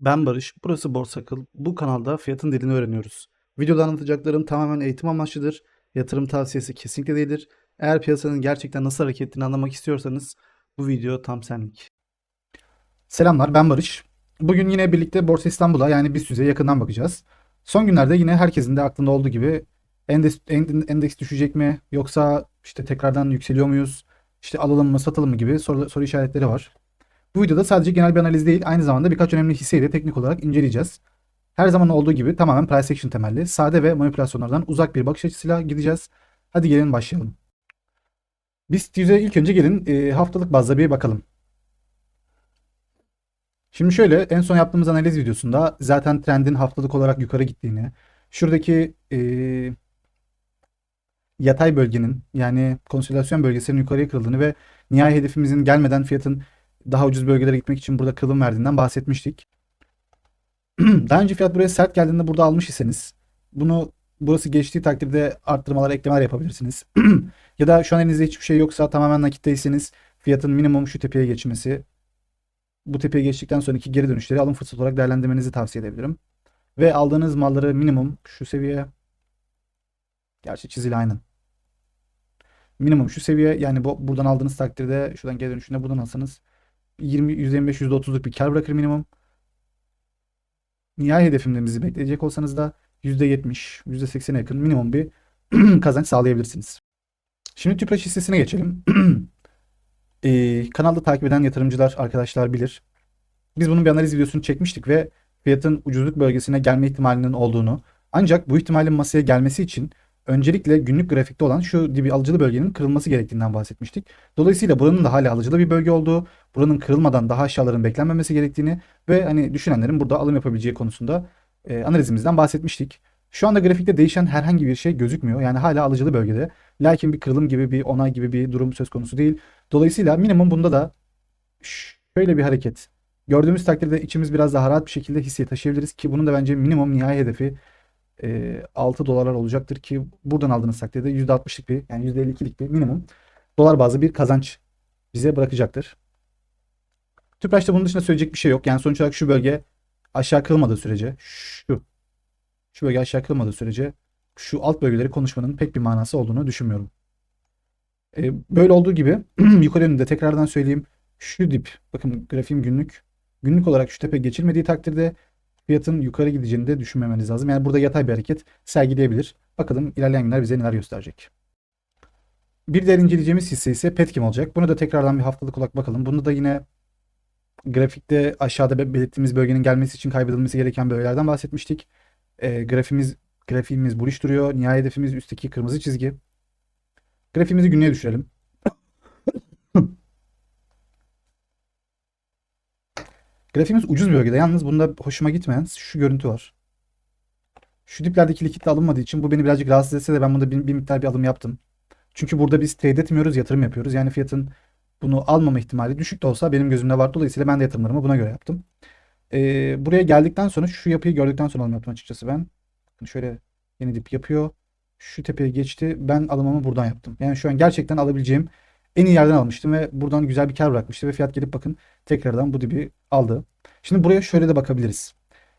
Ben Barış, burası Borsakıl. Bu kanalda fiyatın dilini öğreniyoruz. Videoda anlatacaklarım tamamen eğitim amaçlıdır. Yatırım tavsiyesi kesinlikle değildir. Eğer piyasanın gerçekten nasıl hareket ettiğini anlamak istiyorsanız bu video tam senlik. Selamlar ben Barış. Bugün yine birlikte Borsa İstanbul'a yani BIST yakından bakacağız. Son günlerde yine herkesin de aklında olduğu gibi endeks, endeks düşecek mi yoksa işte tekrardan yükseliyor muyuz? İşte alalım mı satalım mı gibi soru, soru işaretleri var. Bu videoda sadece genel bir analiz değil, aynı zamanda birkaç önemli hisseyi de teknik olarak inceleyeceğiz. Her zaman olduğu gibi tamamen price action temelli, sade ve manipülasyonlardan uzak bir bakış açısıyla gideceğiz. Hadi gelin başlayalım. BIST 100'e ilk önce gelin e, haftalık bazda bir bakalım. Şimdi şöyle en son yaptığımız analiz videosunda zaten trendin haftalık olarak yukarı gittiğini, şuradaki e, yatay bölgenin yani konsolidasyon bölgesinin yukarıya kırıldığını ve nihai hedefimizin gelmeden fiyatın daha ucuz bölgelere gitmek için burada kırılım verdiğinden bahsetmiştik. daha önce fiyat buraya sert geldiğinde burada almış iseniz bunu burası geçtiği takdirde arttırmalar eklemeler yapabilirsiniz. ya da şu an elinizde hiçbir şey yoksa tamamen nakitteyseniz fiyatın minimum şu tepeye geçmesi bu tepeye geçtikten sonraki geri dönüşleri alım fırsatı olarak değerlendirmenizi tavsiye edebilirim. Ve aldığınız malları minimum şu seviye gerçi çizili aynen. Minimum şu seviye yani bu, buradan aldığınız takdirde şuradan geri dönüşünde buradan alsanız 20, 125, %30'luk bir kar bırakır minimum. Nihai hedefimde bizi bekleyecek olsanız da %70, %80'e yakın minimum bir kazanç sağlayabilirsiniz. Şimdi Tüpraş hissesine geçelim. ee, kanalda takip eden yatırımcılar, arkadaşlar bilir. Biz bunun bir analiz videosunu çekmiştik ve fiyatın ucuzluk bölgesine gelme ihtimalinin olduğunu ancak bu ihtimalin masaya gelmesi için öncelikle günlük grafikte olan şu dibi alıcılı bölgenin kırılması gerektiğinden bahsetmiştik. Dolayısıyla buranın da hala alıcılı bir bölge olduğu, buranın kırılmadan daha aşağıların beklenmemesi gerektiğini ve hani düşünenlerin burada alım yapabileceği konusunda e, analizimizden bahsetmiştik. Şu anda grafikte değişen herhangi bir şey gözükmüyor. Yani hala alıcılı bölgede. Lakin bir kırılım gibi bir onay gibi bir durum söz konusu değil. Dolayısıyla minimum bunda da şöyle bir hareket. Gördüğümüz takdirde içimiz biraz daha rahat bir şekilde hisseye taşıyabiliriz ki bunun da bence minimum nihai hedefi e, 6 dolarlar olacaktır ki buradan aldığınız takdirde %60'lık bir yani %52'lik bir minimum dolar bazlı bir kazanç bize bırakacaktır. Tüpraş'ta bunun dışında söyleyecek bir şey yok. Yani sonuç olarak şu bölge aşağı kırılmadığı sürece şu şu bölge aşağı kırılmadığı sürece şu alt bölgeleri konuşmanın pek bir manası olduğunu düşünmüyorum. E, böyle olduğu gibi yukarı yönünde tekrardan söyleyeyim. Şu dip bakın grafiğim günlük. Günlük olarak şu tepe geçilmediği takdirde fiyatın yukarı gideceğini de düşünmemeniz lazım. Yani burada yatay bir hareket sergileyebilir. Bakalım ilerleyen günler bize neler gösterecek. Bir diğer inceleyeceğimiz hisse ise Petkim olacak. Bunu da tekrardan bir haftalık olarak bakalım. Bunu da yine grafikte aşağıda belirttiğimiz bölgenin gelmesi için kaybedilmesi gereken bölgelerden bahsetmiştik. E, grafimiz grafiğimiz bullish duruyor. Nihai hedefimiz üstteki kırmızı çizgi. Grafiğimizi günlüğe düşürelim. Grafiğimiz ucuz bölgede. Yalnız bunda hoşuma gitmeyen şu görüntü var. Şu diplerdeki likit alınmadığı için bu beni birazcık rahatsız etse de ben bunda bir, bir miktar bir alım yaptım. Çünkü burada biz trade etmiyoruz, yatırım yapıyoruz. Yani fiyatın bunu almama ihtimali düşük de olsa benim gözümde var. Dolayısıyla ben de yatırımlarımı buna göre yaptım. Ee, buraya geldikten sonra şu yapıyı gördükten sonra alım yaptım açıkçası ben. Şöyle yeni dip yapıyor. Şu tepeye geçti. Ben alımımı buradan yaptım. Yani şu an gerçekten alabileceğim en iyi yerden almıştım ve buradan güzel bir kar bırakmıştı ve fiyat gelip bakın tekrardan bu dibi aldı. Şimdi buraya şöyle de bakabiliriz.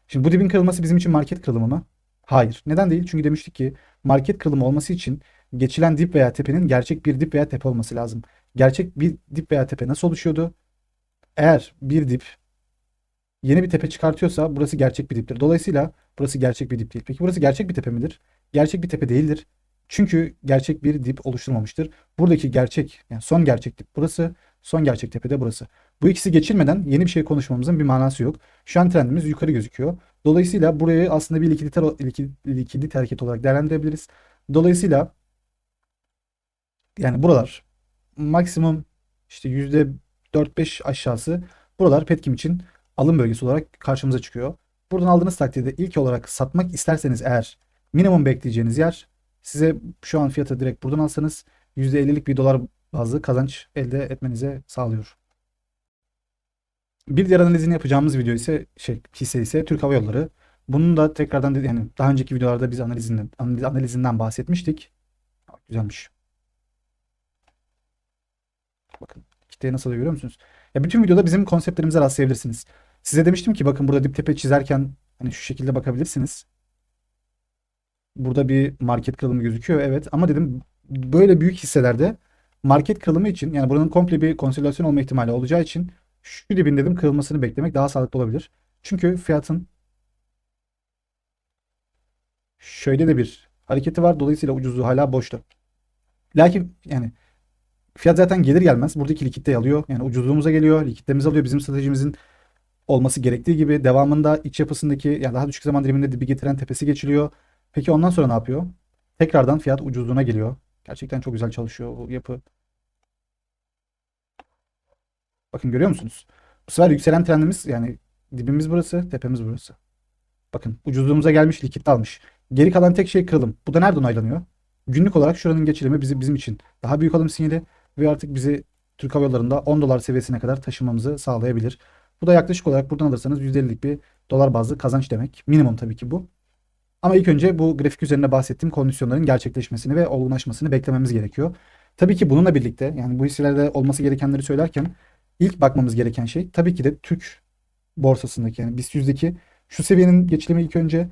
Şimdi bu dibin kırılması bizim için market kırılımı mı? Hayır. Neden değil? Çünkü demiştik ki market kırılımı olması için geçilen dip veya tepenin gerçek bir dip veya tepe olması lazım. Gerçek bir dip veya tepe nasıl oluşuyordu? Eğer bir dip yeni bir tepe çıkartıyorsa burası gerçek bir diptir. Dolayısıyla burası gerçek bir dip değil. Peki burası gerçek bir tepe midir? Gerçek bir tepe değildir. Çünkü gerçek bir dip oluşturmamıştır. Buradaki gerçek yani son gerçek dip burası, son gerçek tepe de burası. Bu ikisi geçilmeden yeni bir şey konuşmamızın bir manası yok. Şu an trendimiz yukarı gözüküyor. Dolayısıyla burayı aslında bir likidite, likidite hareket olarak değerlendirebiliriz. Dolayısıyla yani buralar maksimum işte %4-5 aşağısı buralar Petkim için alım bölgesi olarak karşımıza çıkıyor. Buradan aldığınız takdirde ilk olarak satmak isterseniz eğer minimum bekleyeceğiniz yer size şu an fiyatı direkt buradan alsanız %50'lik bir dolar bazlı kazanç elde etmenize sağlıyor. Bir diğer analizini yapacağımız video ise şey hisse ise Türk Hava Yolları. Bunun da tekrardan yani daha önceki videolarda biz analizinden analizinden bahsetmiştik. Güzelmiş. Bakın kitleyi nasıl görüyor musunuz? Ya bütün videoda bizim konseptlerimize rastlayabilirsiniz. Size demiştim ki bakın burada dip tepe çizerken hani şu şekilde bakabilirsiniz. Burada bir market kırılımı gözüküyor evet ama dedim böyle büyük hisselerde market kırılımı için yani buranın komple bir konsolidasyon olma ihtimali olacağı için şu dibin dedim kırılmasını beklemek daha sağlıklı olabilir. Çünkü fiyatın şöyle de bir hareketi var. Dolayısıyla ucuzluğu hala boşta. Lakin yani fiyat zaten gelir gelmez buradaki likiditeyi alıyor. Yani ucuzluğumuza geliyor. Likiditemizi alıyor. Bizim stratejimizin olması gerektiği gibi devamında iç yapısındaki yani daha düşük zaman diliminde dibi getiren tepesi geçiliyor. Peki ondan sonra ne yapıyor? Tekrardan fiyat ucuzluğuna geliyor. Gerçekten çok güzel çalışıyor bu yapı. Bakın görüyor musunuz? Bu sefer yükselen trendimiz yani dibimiz burası, tepemiz burası. Bakın ucuzluğumuza gelmiş, likit almış. Geri kalan tek şey kırılım. Bu da nerede onaylanıyor? Günlük olarak şuranın geçilimi bizi, bizim için daha büyük alım sinyali ve artık bizi Türk Hava Yolları'nda 10 dolar seviyesine kadar taşımamızı sağlayabilir. Bu da yaklaşık olarak buradan alırsanız %50'lik bir dolar bazlı kazanç demek. Minimum tabii ki bu. Ama ilk önce bu grafik üzerinde bahsettiğim kondisyonların gerçekleşmesini ve olgunlaşmasını beklememiz gerekiyor. Tabii ki bununla birlikte yani bu hisselerde olması gerekenleri söylerken ilk bakmamız gereken şey tabii ki de Türk borsasındaki yani BIST 100'deki şu seviyenin geçilimi ilk önce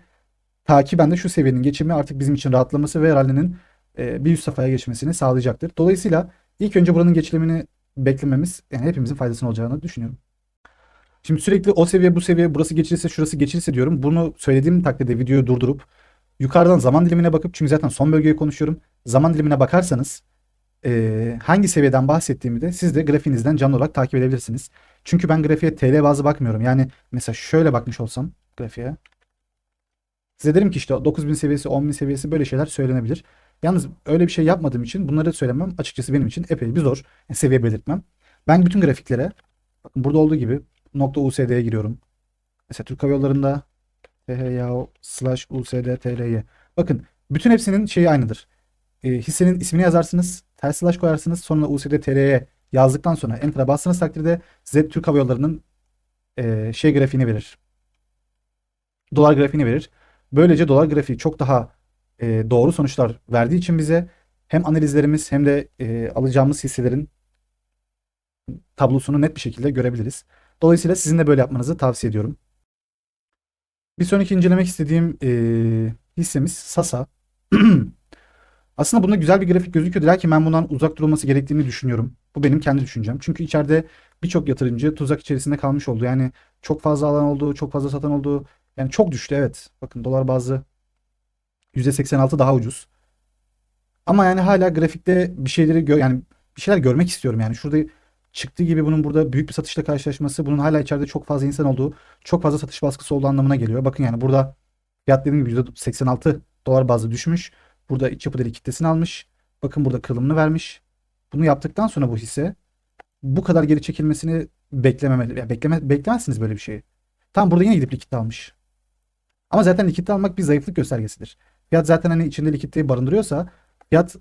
takiben de şu seviyenin geçimi artık bizim için rahatlaması ve rally'nin e, bir üst safhaya geçmesini sağlayacaktır. Dolayısıyla ilk önce buranın geçilimini beklememiz yani hepimizin faydasına olacağını düşünüyorum. Şimdi sürekli o seviye bu seviye burası geçilirse şurası geçilirse diyorum. Bunu söylediğim takdirde videoyu durdurup yukarıdan zaman dilimine bakıp çünkü zaten son bölgeyi konuşuyorum. Zaman dilimine bakarsanız e, hangi seviyeden bahsettiğimi de siz de grafiğinizden canlı olarak takip edebilirsiniz. Çünkü ben grafiğe TL bazı bakmıyorum. Yani mesela şöyle bakmış olsam grafiğe. Size derim ki işte 9000 seviyesi 10.000 seviyesi böyle şeyler söylenebilir. Yalnız öyle bir şey yapmadığım için bunları söylemem açıkçası benim için epey bir zor. Seviye belirtmem. Ben bütün grafiklere burada olduğu gibi nokta USD'ye giriyorum. Mesela Türk Hava Yolları'nda THYAO slash USD TL'ye. Bakın bütün hepsinin şeyi aynıdır. E, hissenin ismini yazarsınız. Ters slash koyarsınız. Sonra USD TL'ye yazdıktan sonra Enter'a bastığınız takdirde size Türk Hava Yolları'nın e, şey grafiğini verir. Dolar grafiğini verir. Böylece dolar grafiği çok daha e, doğru sonuçlar verdiği için bize hem analizlerimiz hem de e, alacağımız hisselerin tablosunu net bir şekilde görebiliriz. Dolayısıyla sizin de böyle yapmanızı tavsiye ediyorum. Bir sonraki incelemek istediğim e, hissemiz Sasa. Aslında bunda güzel bir grafik gözüküyor. Lakin ben bundan uzak durulması gerektiğini düşünüyorum. Bu benim kendi düşüncem. Çünkü içeride birçok yatırımcı tuzak içerisinde kalmış oldu. Yani çok fazla alan oldu, çok fazla satan oldu. Yani çok düştü evet. Bakın dolar bazı %86 daha ucuz. Ama yani hala grafikte bir şeyleri gö yani bir şeyler görmek istiyorum yani. Şurada çıktığı gibi bunun burada büyük bir satışla karşılaşması, bunun hala içeride çok fazla insan olduğu, çok fazla satış baskısı olduğu anlamına geliyor. Bakın yani burada fiyat dediğim gibi %86 dolar bazlı düşmüş. Burada iç yapı deli kitlesini almış. Bakın burada kırılımını vermiş. Bunu yaptıktan sonra bu hisse bu kadar geri çekilmesini beklememeli. Yani bekleme, beklemezsiniz böyle bir şeyi. Tam burada yine gidip likitte almış. Ama zaten likitte almak bir zayıflık göstergesidir. Fiyat zaten hani içinde likiditeyi barındırıyorsa fiyat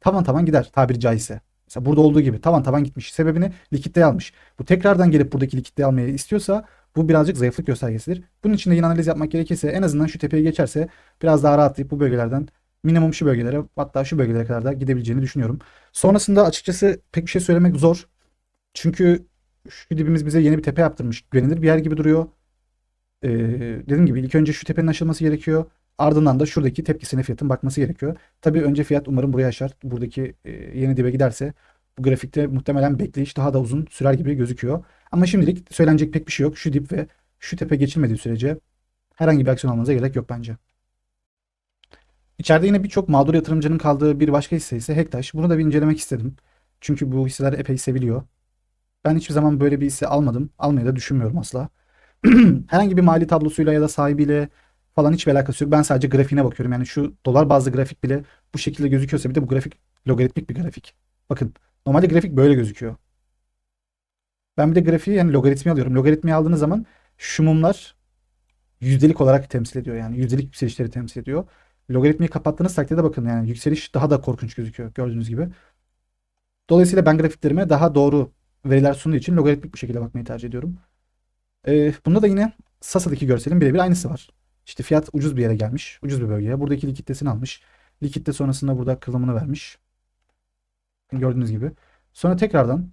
tavan tavan gider tabiri caizse. Mesela burada olduğu gibi tavan tavan gitmiş. Sebebini likitte almış. Bu tekrardan gelip buradaki likitte almayı istiyorsa bu birazcık zayıflık göstergesidir. Bunun için de yine analiz yapmak gerekirse en azından şu tepeye geçerse biraz daha rahatlayıp bu bölgelerden minimum şu bölgelere hatta şu bölgelere kadar da gidebileceğini düşünüyorum. Sonrasında açıkçası pek bir şey söylemek zor. Çünkü şu dibimiz bize yeni bir tepe yaptırmış. Güvenilir bir yer gibi duruyor. Ee, dediğim gibi ilk önce şu tepenin aşılması gerekiyor. Ardından da şuradaki tepkisine fiyatın bakması gerekiyor. Tabii önce fiyat umarım buraya aşar. Buradaki e, yeni dibe giderse bu grafikte muhtemelen bekleyiş daha da uzun sürer gibi gözüküyor. Ama şimdilik söylenecek pek bir şey yok. Şu dip ve şu tepe geçilmediği sürece herhangi bir aksiyon almanıza gerek yok bence. İçeride yine birçok mağdur yatırımcının kaldığı bir başka hisse ise Hektaş. Bunu da bir incelemek istedim. Çünkü bu hisseler epey seviliyor. Ben hiçbir zaman böyle bir hisse almadım. Almayı da düşünmüyorum asla. Herhangi bir mali tablosuyla ya da sahibiyle falan hiçbir alakası yok. Ben sadece grafiğine bakıyorum. Yani şu dolar bazlı grafik bile bu şekilde gözüküyorsa bir de bu grafik logaritmik bir grafik. Bakın normalde grafik böyle gözüküyor. Ben bir de grafiği yani logaritmi alıyorum. Logaritmi aldığınız zaman şu mumlar yüzdelik olarak temsil ediyor. Yani yüzdelik yükselişleri temsil ediyor. Logaritmiyi kapattığınız takdirde bakın yani yükseliş daha da korkunç gözüküyor gördüğünüz gibi. Dolayısıyla ben grafiklerime daha doğru veriler sunduğu için logaritmik bir şekilde bakmayı tercih ediyorum. Ee, bunda da yine Sasa'daki görselin birebir aynısı var. İşte fiyat ucuz bir yere gelmiş. Ucuz bir bölgeye. Buradaki likiditesini almış. Likitte sonrasında burada kılımını vermiş. Gördüğünüz gibi. Sonra tekrardan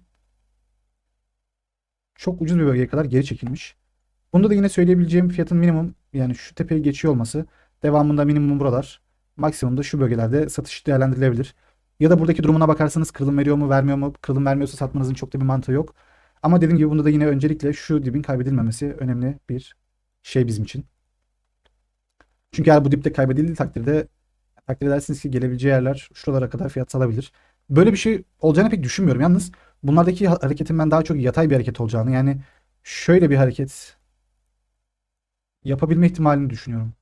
çok ucuz bir bölgeye kadar geri çekilmiş. Bunda da yine söyleyebileceğim fiyatın minimum yani şu tepeyi geçiyor olması. Devamında minimum buralar. Maksimumda şu bölgelerde satış değerlendirilebilir. Ya da buradaki durumuna bakarsanız kırılım veriyor mu vermiyor mu? Kırılım vermiyorsa satmanızın çok da bir mantığı yok. Ama dediğim gibi bunda da yine öncelikle şu dibin kaybedilmemesi önemli bir şey bizim için. Çünkü eğer bu dipte kaybedildiği takdirde takdir edersiniz ki gelebileceği yerler şuralara kadar fiyat salabilir. Böyle bir şey olacağını pek düşünmüyorum. Yalnız bunlardaki ha- hareketin ben daha çok yatay bir hareket olacağını yani şöyle bir hareket yapabilme ihtimalini düşünüyorum.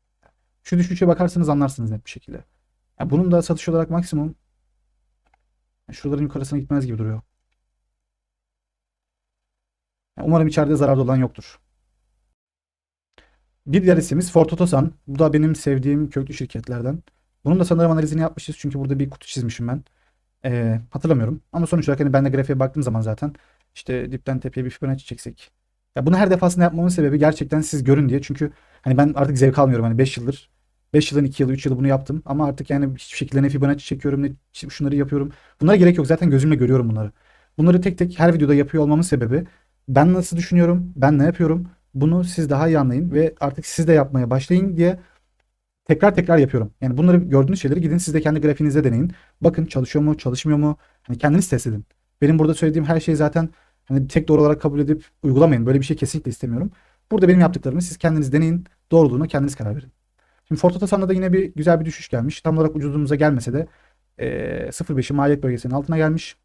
Şu düşüşe bakarsanız anlarsınız net bir şekilde. Ya bunun da satış olarak maksimum şuraların yukarısına gitmez gibi duruyor. Ya umarım içeride zararda olan yoktur. Bir diğer hissemiz Ford Otosan. Bu da benim sevdiğim köklü şirketlerden. Bunun da sanırım analizini yapmışız çünkü burada bir kutu çizmişim ben. Ee, hatırlamıyorum. Ama sonuç olarak hani ben de grafiğe baktığım zaman zaten işte dipten tepeye bir Fibonacci çeksek. Ya bunu her defasında yapmamın sebebi gerçekten siz görün diye. Çünkü hani ben artık zevk almıyorum. Hani 5 yıldır 5 yılın 2 yılı 3 yılı bunu yaptım. Ama artık yani hiçbir şekilde ne Fibonacci çekiyorum ne şunları yapıyorum. Bunlara gerek yok. Zaten gözümle görüyorum bunları. Bunları tek tek her videoda yapıyor olmamın sebebi ben nasıl düşünüyorum, ben ne yapıyorum bunu siz daha iyi anlayın ve artık siz de yapmaya başlayın diye tekrar tekrar yapıyorum. Yani bunları gördüğünüz şeyleri gidin siz de kendi grafiğinizde deneyin. Bakın çalışıyor mu, çalışmıyor mu? Hani kendiniz test edin. Benim burada söylediğim her şeyi zaten hani tek doğru olarak kabul edip uygulamayın. Böyle bir şey kesinlikle istemiyorum. Burada benim yaptıklarımı siz kendiniz deneyin. Doğruluğuna kendiniz karar verin. Şimdi Ford Otosan'da da yine bir güzel bir düşüş gelmiş. Tam olarak ucuzluğumuza gelmese de eee 0.5'i maliyet bölgesinin altına gelmiş.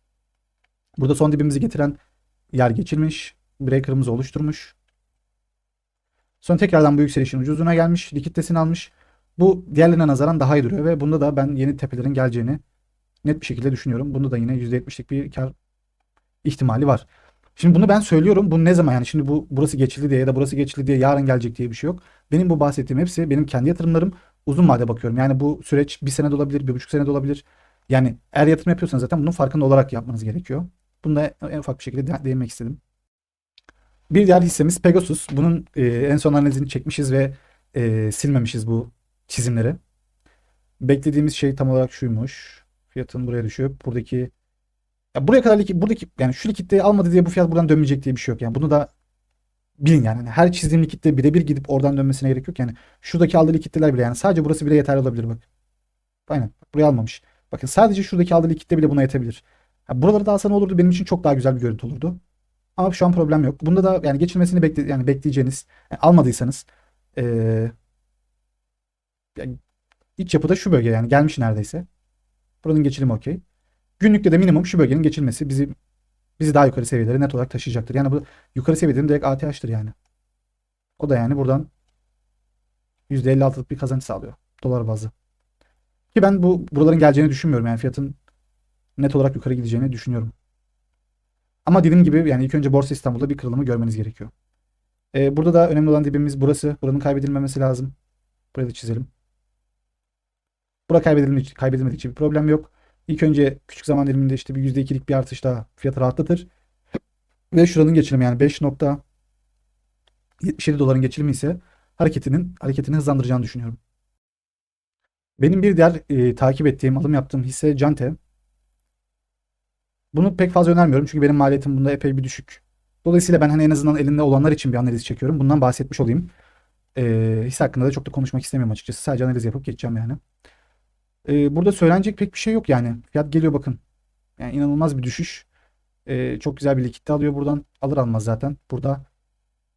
Burada son dibimizi getiren yer geçilmiş. Breaker'ımızı oluşturmuş. Sonra tekrardan bu yükselişin ucuzluğuna gelmiş. Likiditesini almış. Bu diğerlerine nazaran daha iyi duruyor ve bunda da ben yeni tepelerin geleceğini net bir şekilde düşünüyorum. Bunda da yine %70'lik bir kar ihtimali var. Şimdi bunu ben söylüyorum. Bu ne zaman yani şimdi bu burası geçildi diye ya da burası geçildi diye yarın gelecek diye bir şey yok. Benim bu bahsettiğim hepsi benim kendi yatırımlarım. Uzun vade bakıyorum. Yani bu süreç bir sene de olabilir, bir buçuk sene de olabilir. Yani eğer yatırım yapıyorsanız zaten bunun farkında olarak yapmanız gerekiyor. Bunu da en ufak bir şekilde de- değinmek istedim. Bir diğer hissemiz Pegasus. Bunun e, en son analizini çekmişiz ve e, silmemişiz bu çizimleri. Beklediğimiz şey tam olarak şuymuş. Fiyatın buraya düşüp buradaki ya buraya kadar likit, buradaki yani şu likitteyi almadı diye bu fiyat buradan dönmeyecek diye bir şey yok. Yani bunu da bilin yani. Her çizdiğim likitte birebir gidip oradan dönmesine gerek yok. Yani şuradaki aldığı likitteler bile yani sadece burası bile yeterli olabilir bak. Aynen. Buraya almamış. Bakın sadece şuradaki aldığı likitte bile buna yetebilir. Ha, buraları da alsa ne olurdu? Benim için çok daha güzel bir görüntü olurdu. Ama şu an problem yok. Bunda da yani geçilmesini bekle yani bekleyeceğiniz yani almadıysanız eee yani iç yapıda şu bölge yani gelmiş neredeyse. Buranın geçilimi okey. Günlükte de minimum şu bölgenin geçilmesi bizi bizi daha yukarı seviyelere net olarak taşıyacaktır. Yani bu yukarı seviyelerin direkt ATH'tır yani. O da yani buradan %56'lık bir kazanç sağlıyor. Dolar bazlı. Ki ben bu buraların geleceğini düşünmüyorum. Yani fiyatın net olarak yukarı gideceğini düşünüyorum. Ama dediğim gibi yani ilk önce Borsa İstanbul'da bir kırılımı görmeniz gerekiyor. Ee, burada da önemli olan dibimiz burası. Buranın kaybedilmemesi lazım. Burayı da çizelim. Bura kaybedilmedikçe, kaybedilmedikçe bir problem yok. İlk önce küçük zaman diliminde işte bir %2'lik bir artış daha fiyatı rahatlatır. Ve şuranın geçilimi yani 5.77 doların geçilimi ise hareketinin hareketini hızlandıracağını düşünüyorum. Benim bir diğer e, takip ettiğim, alım yaptığım hisse Cante. Bunu pek fazla önermiyorum çünkü benim maliyetim bunda epey bir düşük. Dolayısıyla ben hani en azından elinde olanlar için bir analiz çekiyorum. Bundan bahsetmiş olayım. E, hisse hakkında da çok da konuşmak istemiyorum açıkçası. Sadece analiz yapıp geçeceğim yani. E, burada söylenecek pek bir şey yok yani. Fiyat geliyor bakın. Yani inanılmaz bir düşüş. E, çok güzel bir likitte alıyor buradan. Alır almaz zaten. Burada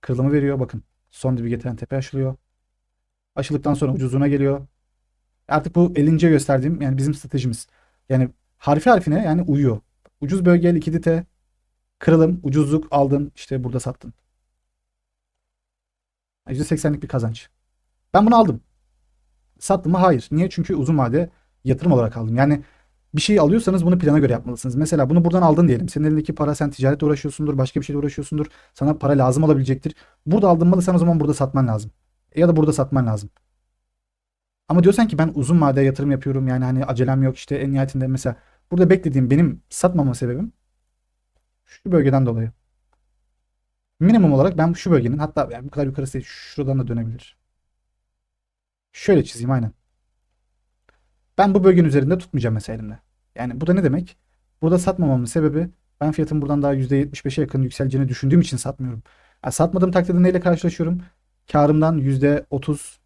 kırılımı veriyor bakın. Son dibi getiren tepe aşılıyor. Aşıldıktan sonra ucuzluğuna geliyor. Artık bu 50. gösterdiğim yani bizim stratejimiz. Yani harfi harfine yani uyuyor. Ucuz bölge likidite, kırılım, ucuzluk aldın işte burada sattın. %80'lik bir kazanç. Ben bunu aldım. Sattım mı? Hayır. Niye? Çünkü uzun vade yatırım olarak aldım. Yani bir şey alıyorsanız bunu plana göre yapmalısınız. Mesela bunu buradan aldın diyelim. Senin elindeki para sen ticaretle uğraşıyorsundur, başka bir şeyle uğraşıyorsundur. Sana para lazım olabilecektir. Burada aldığın malı sen o zaman burada satman lazım. Ya da burada satman lazım. Ama diyorsan ki ben uzun vadeye yatırım yapıyorum yani hani acelem yok işte en nihayetinde mesela burada beklediğim benim satmama sebebim şu bölgeden dolayı. Minimum olarak ben şu bölgenin hatta yani bu kadar yukarısı şuradan da dönebilir. Şöyle çizeyim aynen. Ben bu bölgenin üzerinde tutmayacağım mesela elimde. Yani bu da ne demek? Burada satmamamın sebebi ben fiyatın buradan daha %75'e yakın yükseleceğini düşündüğüm için satmıyorum. Yani satmadığım takdirde neyle karşılaşıyorum? Karımdan %30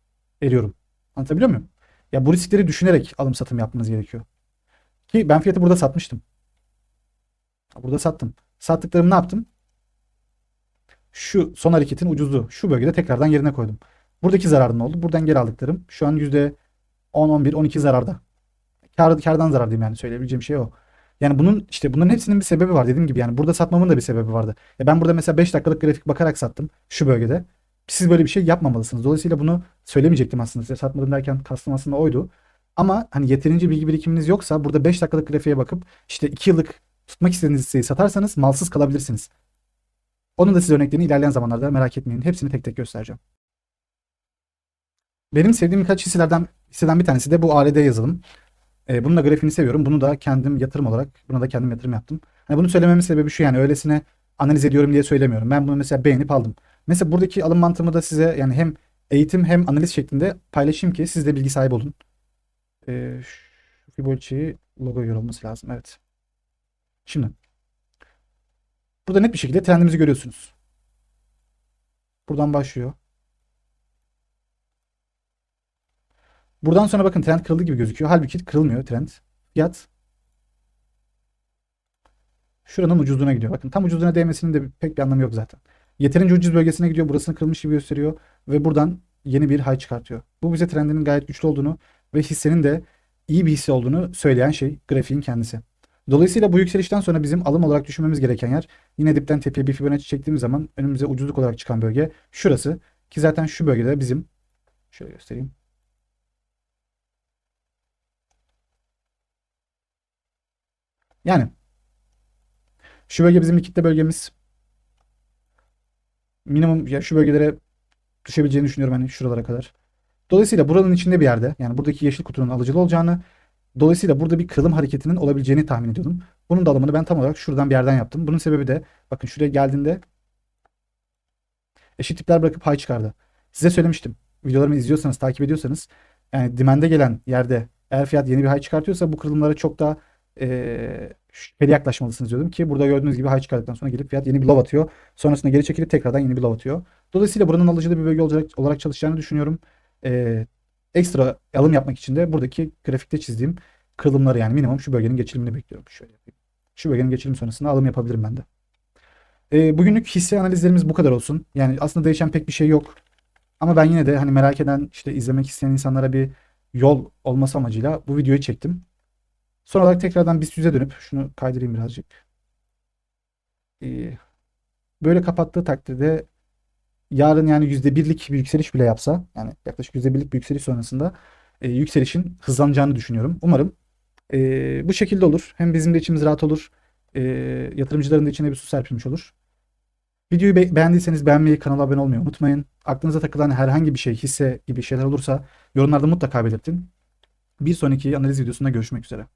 eriyorum. Anlatabiliyor muyum? Ya bu riskleri düşünerek alım satım yapmanız gerekiyor. Ki ben fiyatı burada satmıştım. Burada sattım. Sattıklarımı ne yaptım? Şu son hareketin ucuzluğu. Şu bölgede tekrardan yerine koydum. Buradaki zararım ne oldu? Buradan geri aldıklarım. Şu an %10, 11, 12 zararda. Kar, kardan zarar diyeyim yani söyleyebileceğim şey o. Yani bunun işte bunların hepsinin bir sebebi var dediğim gibi yani burada satmamın da bir sebebi vardı. Ya ben burada mesela 5 dakikalık grafik bakarak sattım şu bölgede. Siz böyle bir şey yapmamalısınız. Dolayısıyla bunu söylemeyecektim aslında size. Satmadım derken kastım aslında oydu. Ama hani yeterince bilgi birikiminiz yoksa burada 5 dakikalık grafiğe bakıp işte 2 yıllık tutmak istediğiniz hisseyi satarsanız malsız kalabilirsiniz. Onun da size örneklerini ilerleyen zamanlarda merak etmeyin. Hepsini tek tek göstereceğim. Benim sevdiğim birkaç hisselerden hisseden bir tanesi de bu ARD yazılım. E, bunun da grafiğini seviyorum. Bunu da kendim yatırım olarak buna da kendim yatırım yaptım. Hani bunu söylememin sebebi şu yani öylesine analiz ediyorum diye söylemiyorum. Ben bunu mesela beğenip aldım. Mesela buradaki alım mantığımı da size yani hem eğitim hem analiz şeklinde paylaşayım ki siz de bilgi sahibi olun. E, şu Fibonacci logo yer olması lazım. Evet. Şimdi burada net bir şekilde trendimizi görüyorsunuz. Buradan başlıyor. Buradan sonra bakın trend kırıldı gibi gözüküyor. Halbuki kırılmıyor trend. Fiyat şuranın ucuzluğuna gidiyor. Bakın tam ucuzluğuna değmesinin de pek bir anlamı yok zaten. Yeterince ucuz bölgesine gidiyor. Burasını kırılmış gibi gösteriyor. Ve buradan yeni bir high çıkartıyor. Bu bize trendinin gayet güçlü olduğunu ve hissenin de iyi bir hisse olduğunu söyleyen şey grafiğin kendisi. Dolayısıyla bu yükselişten sonra bizim alım olarak düşünmemiz gereken yer yine dipten tepeye bir Fibonacci çektiğimiz zaman önümüze ucuzluk olarak çıkan bölge şurası. Ki zaten şu bölgede bizim şöyle göstereyim. Yani şu bölge bizim likitte bölgemiz. Minimum ya şu bölgelere düşebileceğini düşünüyorum hani şuralara kadar. Dolayısıyla buranın içinde bir yerde yani buradaki yeşil kutunun alıcılı olacağını dolayısıyla burada bir kırılım hareketinin olabileceğini tahmin ediyordum. Bunun da ben tam olarak şuradan bir yerden yaptım. Bunun sebebi de bakın şuraya geldiğinde eşit tipler bırakıp high çıkardı. Size söylemiştim. Videolarımı izliyorsanız, takip ediyorsanız yani dimende gelen yerde eğer fiyat yeni bir high çıkartıyorsa bu kırılımlara çok daha e, şüpheli yaklaşmalısınız diyordum ki burada gördüğünüz gibi high çıkardıktan sonra gelip fiyat yeni bir low atıyor. Sonrasında geri çekilip tekrardan yeni bir low atıyor. Dolayısıyla buranın alıcılı bir bölge olacak, olarak çalışacağını düşünüyorum. E, ekstra alım yapmak için de buradaki grafikte çizdiğim kırılımları yani minimum şu bölgenin geçilimini bekliyorum. Şöyle yapayım. Şu bölgenin geçilim sonrasında alım yapabilirim ben de. E, bugünlük hisse analizlerimiz bu kadar olsun. Yani aslında değişen pek bir şey yok. Ama ben yine de hani merak eden işte izlemek isteyen insanlara bir yol olması amacıyla bu videoyu çektim. Son olarak tekrardan BIST 100'e dönüp şunu kaydırayım birazcık. Ee, böyle kapattığı takdirde yarın yani %1'lik bir yükseliş bile yapsa yani yaklaşık %1'lik bir yükseliş sonrasında e, yükselişin hızlanacağını düşünüyorum. Umarım e, bu şekilde olur. Hem bizim de içimiz rahat olur. E, yatırımcıların da içine bir su serpilmiş olur. Videoyu be- beğendiyseniz beğenmeyi, kanala abone olmayı unutmayın. Aklınıza takılan herhangi bir şey, hisse gibi şeyler olursa yorumlarda mutlaka belirtin. Bir sonraki analiz videosunda görüşmek üzere.